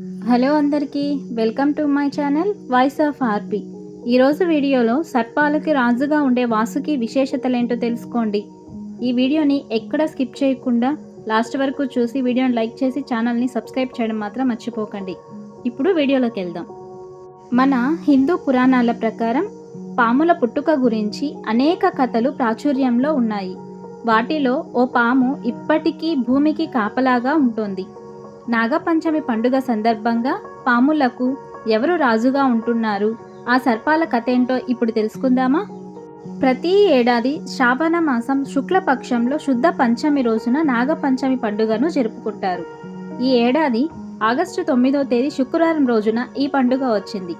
Hello అందరికీ welcome to my channel voice of RP. ఈరోజు వీడియోలో సర్పాలకి రాజుగా ఉండే వాసుకి విశేషతలేంటో తెలుసుకోండి. ఈ వీడియోని ఎక్కడ స్కిప్ చేయకుండా లాస్ట్ వరకు చూసి వీడియోని లైక్ చేసి ఛానల్ని సబ్స్క్రైబ్ చేయడం మాత్రం మర్చిపోకండి. ఇప్పుడు వీడియోలోకి వెళ్దాం. మన హిందూ పురాణాల ప్రకారం పాముల పుట్టుక గురించి అనేక కథలు ప్రాచుర్యంలో ఉన్నాయి. వాటిలో ఓ పాము ఇప్పటికీ భూమికి కాపలాగా ఉంటుంది. నాగపంచమి పండుగ సందర్భంగా పాములకు ఎవరు రాజుగా ఉంటున్నారు? ఆ సర్పాల కథ ఏంటో ఇప్పుడు తెలుసుకుందామా? ప్రతి ఏడాది శ్రావణ మాసం శుక్లపక్షంలో శుద్ధ పంచమి రోజున నాగపంచమి పండుగను జరుపుకుంటారు. ఈ ఏడాది ఆగస్టు తొమ్మిదో తేదీ శుక్రవారం రోజున ఈ పండుగ వచ్చింది.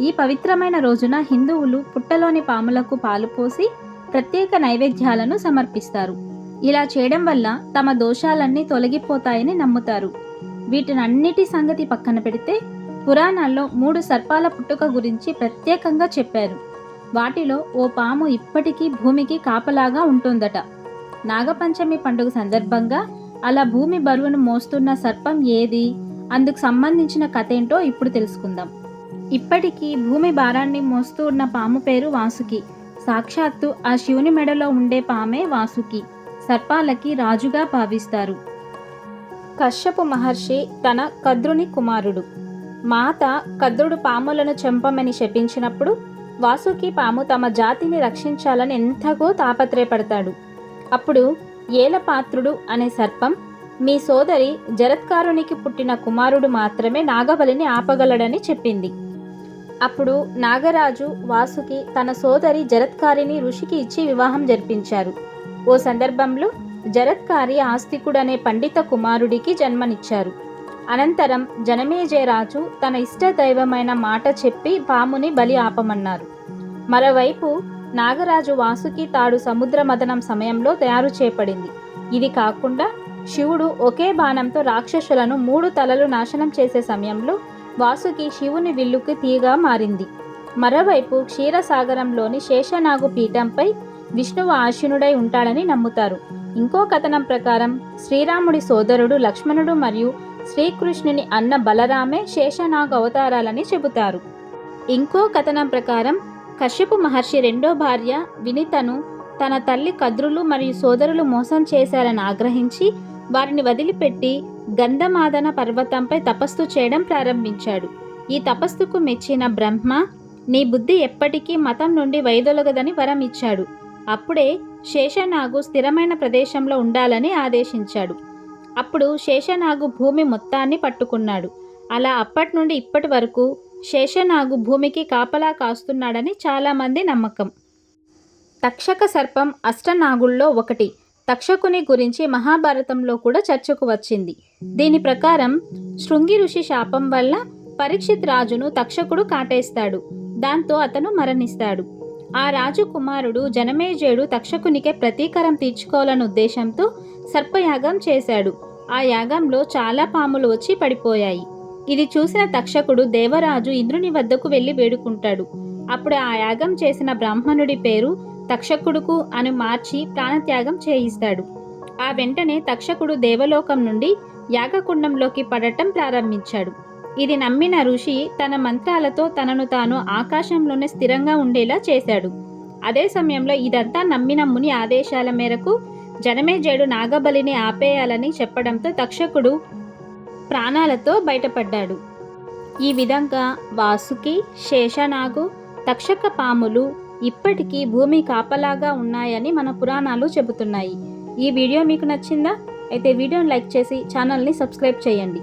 ఈ పవిత్రమైన రోజున హిందువులు పుట్టలోని పాములకు పాలు పోసి ప్రత్యేక నైవేద్యాలను సమర్పిస్తారు. ఇలా చేయడం వల్ల తమ దోషాలన్నీ తొలగిపోతాయని నమ్ముతారు. వీటినన్నిటి సంగతి పక్కన పెడితే పురాణాల్లో మూడు సర్పాల పుట్టుక గురించి ప్రత్యేకంగా చెప్పారు. వాటిలో ఓ పాము ఇప్పటికీ భూమికి కాపలాగా ఉంటుందట. నాగపంచమి పండుగ సందర్భంగా అలా భూమి బరువును మోస్తున్న సర్పం ఏది? అందుకు సంబంధించిన కథ ఏంటో ఇప్పుడు తెలుసుకుందాం. ఇప్పటికీ భూమి భారాన్ని మోస్తూ ఉన్న పాము పేరు వాసుకి. సాక్షాత్తు ఆ శివుని మెడలో ఉండే పామే వాసుకి. సర్పాలకి రాజుగా భావిస్తారు. కశ్యపు మహర్షి తన కద్రుని కుమారుడు. మాత కద్రుడు పాములను చంపమని శపించినప్పుడు వాసుకి పాము తమ జాతిని రక్షించాలని ఎంతగో తాపత్రయపడతాడు. అప్పుడు ఏలపాత్రుడు అనే సర్పం మీ సోదరి జరత్కారునికి పుట్టిన కుమారుడు మాత్రమే నాగబలిని ఆపగలడని చెప్పింది. అప్పుడు నాగరాజు వాసుకి తన సోదరి జరత్కారిని ఋషికి ఇచ్చి వివాహం జరిపించారు. ఓ సందర్భంలో జరత్కారి ఆస్తికుడనే పండిత కుమారుడికి జన్మనిచ్చారు. అనంతరం జనమేజయరాజు తన ఇష్ట దైవమైన మాట చెప్పి పాముని బలి ఆపమన్నారు. మరోవైపు నాగరాజు వాసుకి తాడు సముద్ర మదనం సమయంలో తయారు చేపడింది. ఇది కాకుండా శివుడు ఒకే బాణంతో రాక్షసులను మూడు తలలు నాశనం చేసే సమయంలో వాసుకి శివుని విల్లుకి తీగా మారింది. మరోవైపు క్షీరసాగరంలోని శేషనాగు పీఠంపై విష్ణువు ఆశీనుడై ఉంటాడని నమ్ముతారు. ఇంకో కథనం ప్రకారం శ్రీరాముడి సోదరుడు లక్ష్మణుడు మరియు శ్రీకృష్ణుని అన్న బలరామే శేషనాగ్ అవతారాలని చెబుతారు. ఇంకో కథనం ప్రకారం కశ్యపు మహర్షి రెండో భార్య వినితను తన తల్లి కద్రులు మరియు సోదరులు మోసం చేశారని ఆగ్రహించి వారిని వదిలిపెట్టి గంధమాదన పర్వతంపై తపస్సు చేయడం ప్రారంభించాడు. ఈ తపస్సుకు మెచ్చిన బ్రహ్మ నీ బుద్ధి ఎప్పటికీ మతం నుండి వైదొలగదని వరం ఇచ్చాడు అప్పుడే శేషనాగు స్థిరమైన ప్రదేశంలో ఉండాలని ఆదేశించాడు. అప్పుడు శేషనాగు భూమి మొత్తాన్ని పట్టుకున్నాడు. అలా అప్పటి నుండి ఇప్పటి వరకు శేషనాగు భూమికి కాపలా కాస్తున్నాడని చాలామంది నమ్మకం. తక్షక సర్పం అష్టనాగుల్లో ఒకటి. తక్షకుని గురించి మహాభారతంలో కూడా చర్చకు వచ్చింది. దీని ప్రకారం శృంగి ఋషి శాపం వల్ల పరీక్షిత్ రాజును తక్షకుడు కాటేస్తాడు. దాంతో అతను మరణిస్తాడు. ఆ రాజు కుమారుడు జనమేజయుడు తక్షకునికే ప్రతీకారం తీర్చుకోవాలన్న ఉద్దేశంతో సర్పయాగం చేశాడు. ఆ యాగంలో చాలా పాములు వచ్చి పడిపోయాయి. ఇది చూసిన తక్షకుడు దేవరాజు ఇంద్రుని వద్దకు వెళ్ళి వేడుకుంటాడు. అప్పుడు ఆ యాగం చేసిన బ్రాహ్మణుడి పేరు తక్షకుడుకు అని మార్చి ప్రాణత్యాగం చేయిస్తాడు. ఆ వెంటనే తక్షకుడు దేవలోకం నుండి యాగకుండంలోకి పడటం ప్రారంభించాడు. ఇది నమ్మిన ఋషి తన మంత్రాలతో తనను తాను ఆకాశంలోనే స్థిరంగా ఉండేలా చేశాడు. అదే సమయంలో ఇదంతా నమ్మిన ముని ఆదేశాల మేరకు జనమేజయుడు నాగబలిని ఆపేయాలని చెప్పడంతో తక్షకుడు ప్రాణాలతో బయటపడ్డాడు. ఈ విధంగా వాసుకి శేషనాగు తక్షక పాములు ఇప్పటికీ భూమి కాపలాగా ఉన్నాయని మన పురాణాలు చెబుతున్నాయి. ఈ వీడియో మీకు నచ్చిందా? అయితే వీడియోని లైక్ చేసి ఛానల్ని సబ్స్క్రైబ్ చేయండి.